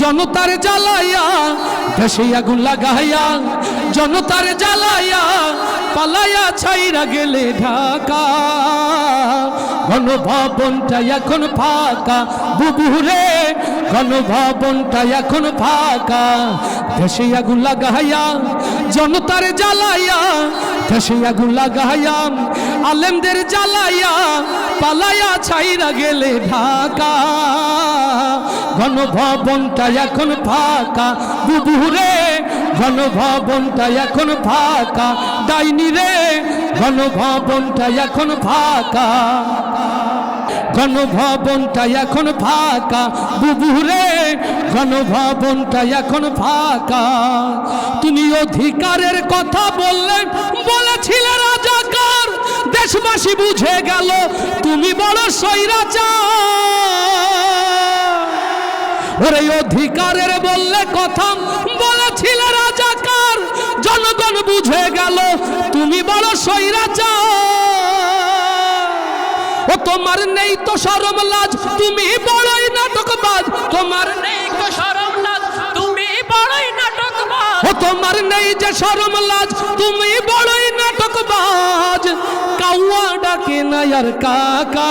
জনতার জ্বালাইয়া দেশে আগুন লাগাইয়া জনতার জ্বালাইয়া পালাইয়া ছাইরা গেলে ঢাকা। গণভবনটা এখন ফাঁকা। বুবুরে গণভবনটা এখন ফাঁকা। দেশে আগুন লাগাইয়া, জনতার জ্বালাইয়া, দেশে আগুন লাগাইয়া, আলেমদের জ্বালাইয়া, পালাইয়া ছাইরা গেলে ঢাকা। গণভবনটা এখন ফাঁকা। বুবুরে গণভবনটা এখন ফাঁকা। ডাইনি রে গণভবনটা এখন ফাঁকা। গণভবনটা এখন ফাঁকা। বুবুরে ঘন ভবনটা এখন ফাঁকা। তুমি অধিকারের কথা বললেন বলেছিলে রাজাকার। দেশবাসী বুঝে গেল, তুমি বড় সৈরাচার ওরে অধিকারের বললে কথা। বলেছিলে রাজাকার জনগণ বুঝে গেল, তুমি বড় সৈরাচার ও তোমার নেই তো সরম লাজ, তুমি বড়ই নাটকবাজ। তোমার নেই তো শরম লাজ, তুমি বড়ই নাটকবাজ। ও তোমার নেই যে সরম লাজ, তুমি বড়ই নাটকবাজ। কাউয়া ডাকে নায়ার কাকা।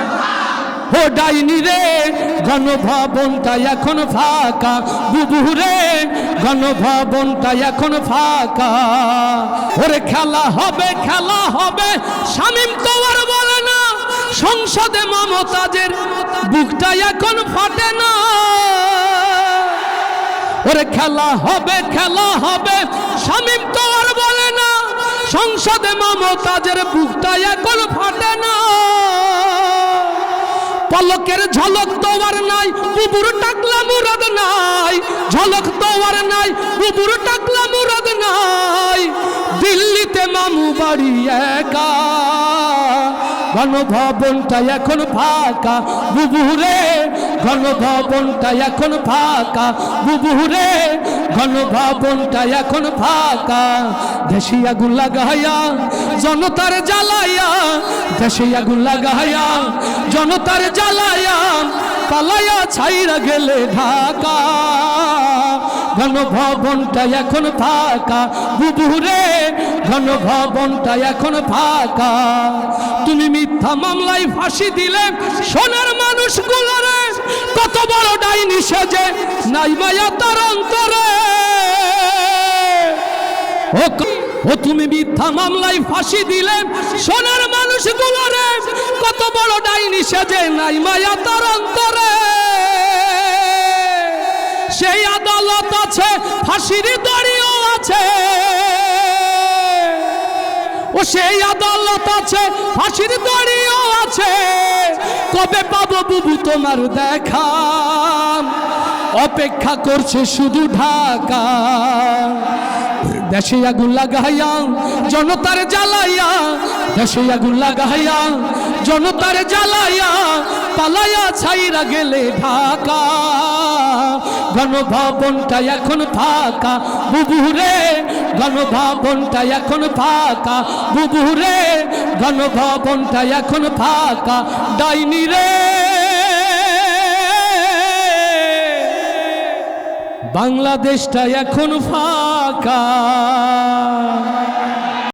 ও ডাইনি রে, গণভবনটা এখন ফাঁকা। বুবুরে, গণভবনটা এখন ফাঁকা। ওরে খেলা হবে খেলা হবে, শামিম তোয়ার বলে না, সংসদে মমতাজের বুকটা এখন ফাটে না। ওরে খেলা হবে খেলা হবে, শামিম তো আর বলে না, সংসদে মমতাজের বুকটা এখন ফাটে না। পলকের ঝলক তোয়ার নাই, কুবুর টাকলা মুরাদ নাই। ঝলক তোয়ার নাই বুবুর টাকলা মুরাদ নাই। দিল্লিতে মামু বাড়ি একা। গণভবনটা এখন ফাঁকা। বুবুরে গণভবনটা এখন ফাঁকা। বুবুরে গণভবনটা এখন ফাঁকা। দেশি আগুন লাগাইয়া, জনতার জ্বালাইয়া, দেশি আগুন লাগাইয়া, জনতার জ্বালাইয়া, পালাইয়া ছাইরা গেলে ঢাকা। গণভবনটা এখন ফাঁকা। বুবুরে গণভবনটা এখন ফাঁকা। তুমি মিথ্যা মামলায় ফাঁসি দিলে, সোনার মানুষগুলোরে কত বড় ডাইনি সেজে, নাই মায়া তার অন্তরে। ও তুমি মিথ্যা মামলায় ফাঁসি দিলে, সোনার মানুষগুলোরে কত বড় ডাইনি সেজে, নাই মায়া তার অন্তরে। সেই আদালত আছে, ফাঁসির দড়িও আছে। ও সেই আদালত আছে, ফাঁসির দড়িও আছে। কবে পাবো বুবু তোমার দেখা? অপেক্ষা করছে শুধু ঢাকা। দেশে আগুন লাগাইয়া, জনতার জ্বালাইয়া, দেশে আগুন লাগাইয়া, জনতার জ্বালাইয়া, পালাইয়া ছাইরা গেলে ঢাকা। গণভবনটা এখন ফাঁকা। বুবুরে গণভবনটা এখন ফাঁকা। বুবুরে গণভবনটা এখন ফাঁকা। ডাইনি রে। বাংলাদেশটা এখন ফাঁকা।